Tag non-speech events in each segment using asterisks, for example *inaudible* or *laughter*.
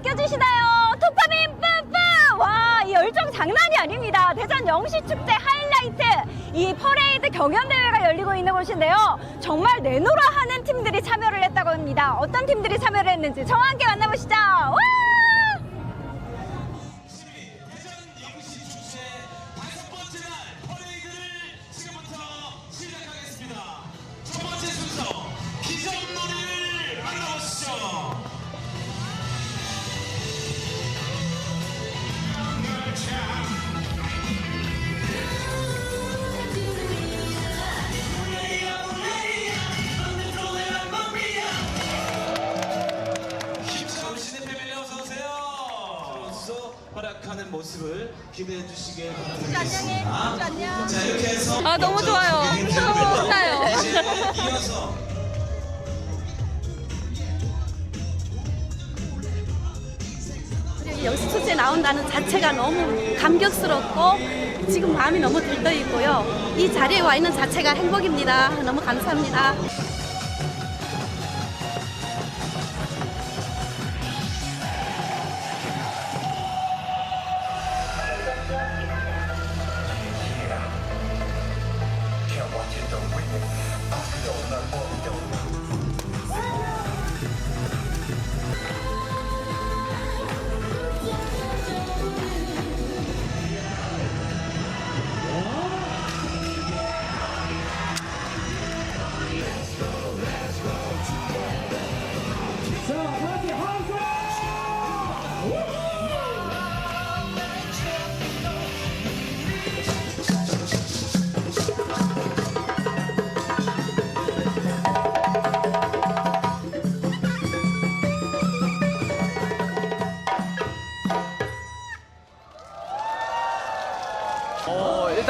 느껴지시나요? 도파민 뿜뿜! 와, 이 열정 장난이 아닙니다. 대전 영시축제 하이라이트! 이 퍼레이드 경연대회가 열리고 있는 곳인데요. 정말 내노라 하는 팀들이 참여를 했다고 합니다. 어떤 팀들이 참여를 했는지 함께 만나보시죠. 와! 모습을 기대해 주시길 부탁드리겠습니다. 안녕. 자 이렇게 해서 아, 너무 좋아요. 너무 신나요. 이제 이어서 여기 영시축제 나온다는 자체가 너무 감격스럽고 지금 마음이 너무 들떠 있고요. 이 자리에 와 있는 자체가 행복입니다. 너무 감사합니다.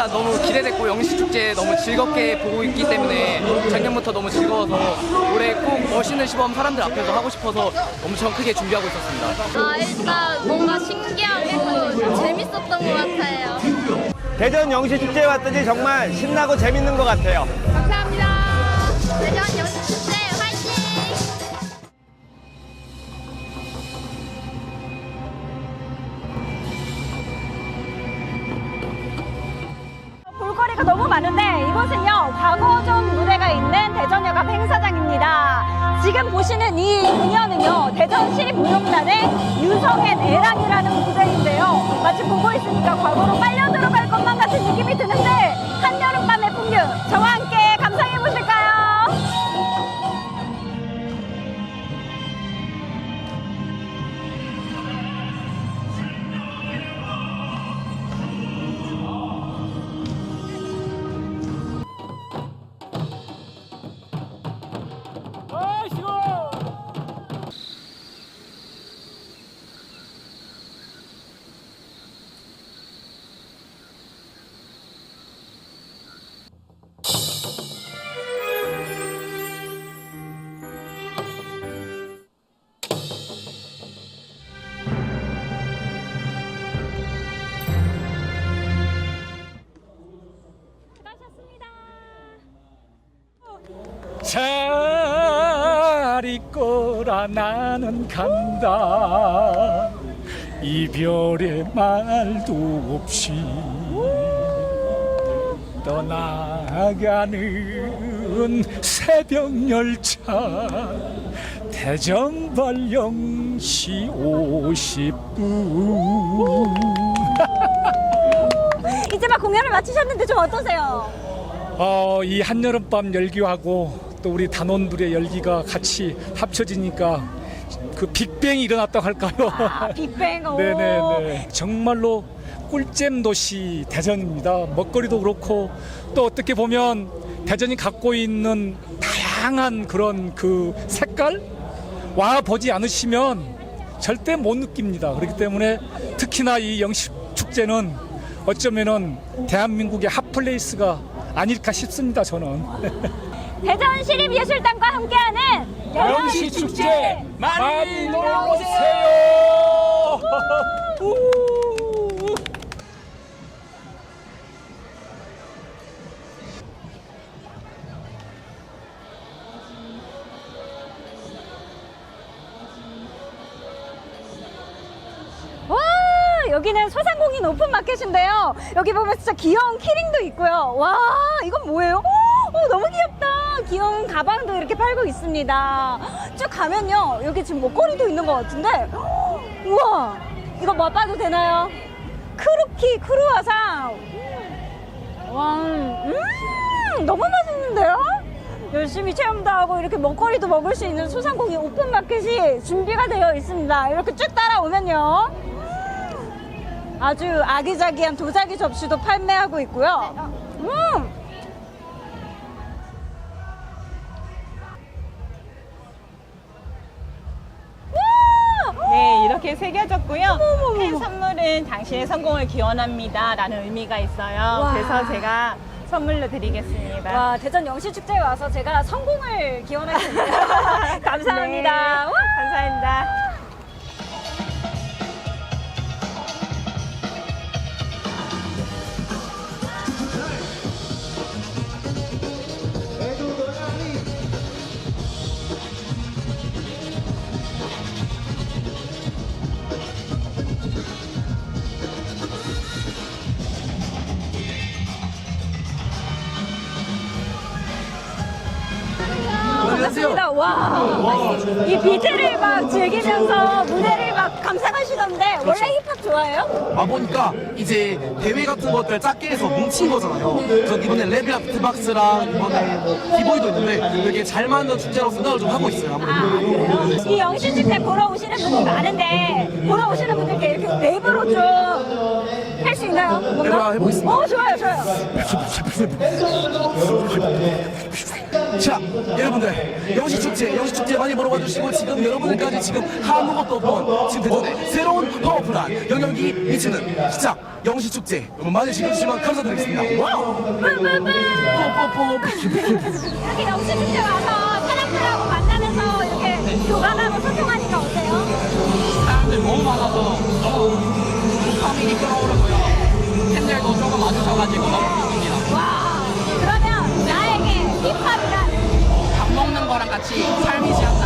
일단 너무 기대됐고 영시 축제 너무 즐겁게 보고 있기 때문에 작년부터 너무 즐거워서 올해 꼭 멋있는 시범 사람들 앞에서 하고 싶어서 엄청 크게 준비하고 있었습니다. 아, 일단 뭔가 신기하고 재밌었던 것 같아요. 대전 영시 축제에 왔더니 정말 신나고 재밌는 것 같아요. 볼거리가 너무 많은데 이곳은요 과거존 무대가 있는 대전여가 행사장입니다. 지금 보시는 이 공연은요 대전 시립무용단의 유성의 애랑이라는 무대인데요. 마치 보고 있으니까 과거로 나는 간다 이별의 말도 없이 떠나가는 새벽 열차 대전 발령 시 50분 이제 막 공연을 마치셨는데 좀 어떠세요? 어, 이 한여름밤 열기하고 또 우리 단원들의 열기가 같이 합쳐지니까 그 빅뱅이 일어났다고 할까요? 아, 빅뱅 *laughs* 오. 네네네. 정말로 꿀잼 도시 대전입니다. 먹거리도 그렇고 또 어떻게 보면 대전이 갖고 있는 다양한 그런 그 색깔 와 보지 않으시면 절대 못 느낍니다. 그렇기 때문에 특히나 이 영시 축제는 어쩌면은 대한민국의 핫플레이스가 아닐까 싶습니다. 저는. *laughs* 대전 시립예술단과 함께하는 영시 축제 많이 놀러 오세요. 여기는 소상공인 오픈마켓인데요. 여기 보면 진짜 귀여운 키링도 있고요. 와, 이건 뭐예요? 어, 너무 귀엽다. 귀여운 가방도 이렇게 팔고 있습니다. 쭉 가면요. 여기 지금 목걸이도 있는 것 같은데. 우와, 이거 맛봐도 되나요? 크루키 크루아상. 와, 음, 너무 맛있는데요? 열심히 체험도 하고 이렇게 먹거리도 먹을 수 있는 소상공인 오픈마켓이 준비가 되어 있습니다. 이렇게 쭉 따라오면요. 아주 아기자기한 도자기 접시도 판매하고 있고요. 음! 이렇게 새겨졌고요. 팬 선물은 당신의 성공을 기원합니다. 라는 의미가 있어요. 와. 그래서 제가 선물로 드리겠습니다. 와, 대전 영시축제에 와서 제가 성공을 기원하겠습니다. *laughs* 감사합니다. 네, 와! 감사합니다. 반갑습니다. 와, 이 비트를 막 즐기면서 무대를 막 감상하시던데 원래 힙합 좋아해요? 와보니까 이제 대회 같은 것들 작게 해서 뭉친 거잖아요. 전 이번에 레벨 비트박스랑 이번에 뭐 기보이도 있는데 되게 잘 만든 축제라고 생각을 좀 하고 있어요. 아무래도. 이 영시축제 보러 오시는 분들 많은데 보러 오시는 분들께 이렇게 랩으로 좀 할 수 있나요? 뭔가? 랩 해보겠습니다. 어, 좋아요, 좋아요. 자, 여러분들 영시 축제, 영시 축제 많이 보러 와주시고 지금 여러분들까지 지금 아무것도 없던 지금 대전에 새로운 파워풀한 영역이 미치는 시작 영시 축제 여러분 많이 즐겨주시면 감사드리겠습니다. 와우. 뽀뽀뽀. 이렇게 영시 축제 와서 사람들하고 만나면서 이렇게 교감하고 소통하니까 어때요? 사람들 너무 많아서 너무 도파민이 끌어오르고요. 팬들도 조금 와주셔가지고 같이 삶이지